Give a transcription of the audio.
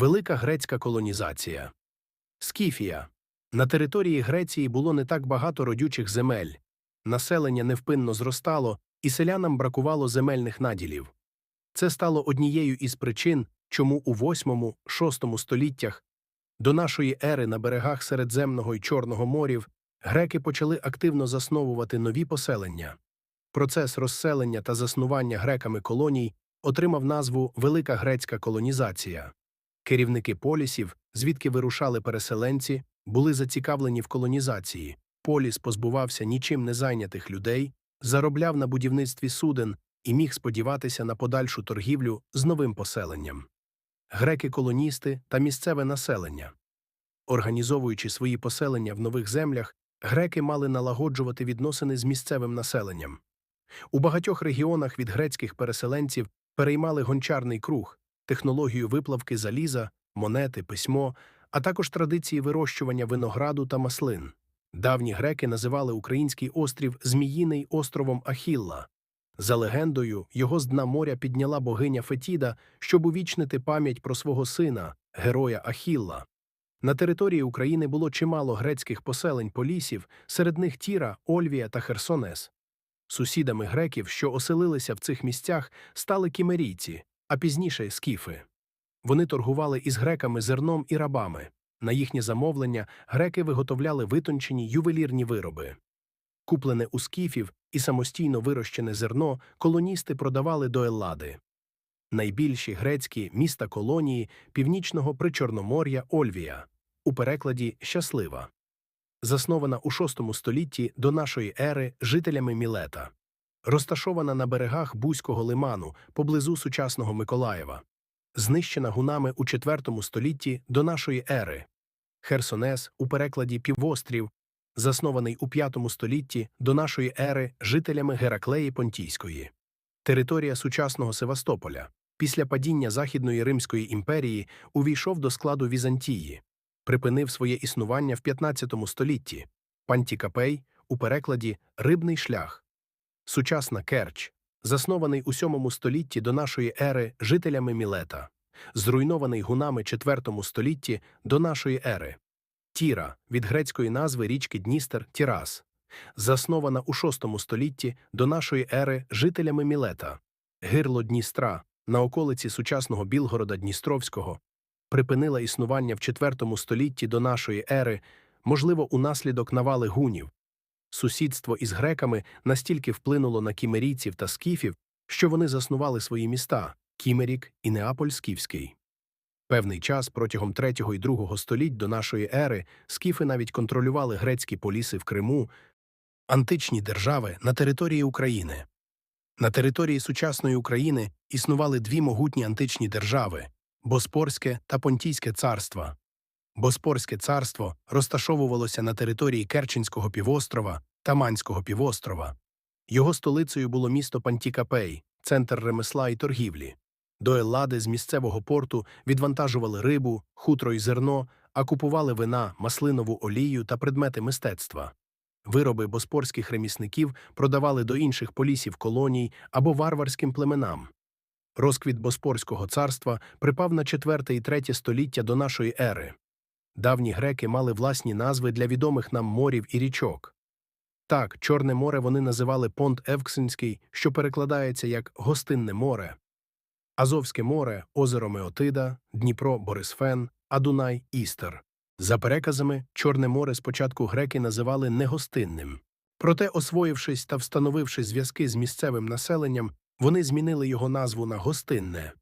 Велика грецька колонізація. Скіфія. На території Греції було не так багато родючих земель. Населення невпинно зростало, і селянам бракувало земельних наділів. Це стало однією із причин, чому у 8-6 століттях до нашої ери на берегах Середземного і Чорного морів греки почали активно засновувати нові поселення. Процес розселення та заснування греками колоній отримав назву Велика грецька колонізація. Керівники полісів, звідки вирушали переселенці, були зацікавлені в колонізації. Поліс позбувався нічим не зайнятих людей, заробляв на будівництві суден і міг сподіватися на подальшу торгівлю з новим поселенням. Греки-колоністи та місцеве населення. Організовуючи свої поселення в нових землях, греки мали налагоджувати відносини з місцевим населенням. У багатьох регіонах від грецьких переселенців переймали гончарний круг, технологію виплавки заліза, монети, письмо, а також традиції вирощування винограду та маслин. Давні греки називали український острів Зміїний островом Ахілла. За легендою, його з дна моря підняла богиня Фетіда, щоб увічнити пам'ять про свого сина, героя Ахілла. На території України було чимало грецьких поселень полісів, серед них Тіра, Ольвія та Херсонес. Сусідами греків, що оселилися в цих місцях, стали кімерійці, а пізніше скіфи. Вони торгували із греками зерном і рабами. На їхнє замовлення греки виготовляли витончені ювелірні вироби. Куплене у скіфів і самостійно вирощене зерно колоністи продавали до Еллади. Найбільші грецькі міста колонії північного причорномор'я Ольвія, у перекладі щаслива. Заснована у VI столітті до нашої ери жителями Мілета. Розташована на берегах Бузького лиману поблизу сучасного Миколаєва. Знищена гунами у IV столітті до нашої ери. Херсонес у перекладі півострів, заснований у V столітті до нашої ери жителями Гераклеї Понтійської. Територія сучасного Севастополя після падіння Західної Римської імперії увійшов до складу Візантії, припинив своє існування в 15 столітті. Пантікапей у перекладі Рибний шлях. Сучасна Керч, заснований у 7 столітті до нашої ери жителями Мілета, зруйнований гунами 4 столітті до нашої ери. Тіра від грецької назви річки Дністер Тірас, заснована у VI столітті до нашої ери жителями Мілета, гирло Дністра на околиці сучасного Білгорода Дністровського, припинила існування в IV столітті до нашої ери, можливо, унаслідок навали гунів. Сусідство із греками настільки вплинуло на кімерійців та скіфів, що вони заснували свої міста Кімерік і Неаполь Скіфський. Певний час протягом 3 і 2 століть до нашої ери скіфи навіть контролювали грецькі поліси в Криму, античні держави на території України. На території сучасної України існували дві могутні античні держави Боспорське та Понтійське царства. Боспорське царство розташовувалося на території Керченського півострова та Манського півострова. Його столицею було місто Пантікапей, центр ремесла і торгівлі. До Еллади з місцевого порту відвантажували рибу, хутро й зерно, а купували вина, маслинову олію та предмети мистецтва. Вироби боспорських ремісників продавали до інших полісів колоній або варварським племенам. Розквіт Боспорського царства припав на 4 і 3 століття до нашої ери. Давні греки мали власні назви для відомих нам морів і річок. Так, Чорне море вони називали Понт Евксинський, що перекладається як Гостинне море. Азовське море, озеро Меотида, Дніпро Борисфен, а Дунай Істер. За переказами, Чорне море спочатку греки називали негостинним. Проте, освоївшись та встановивши зв'язки з місцевим населенням, вони змінили його назву на гостинне.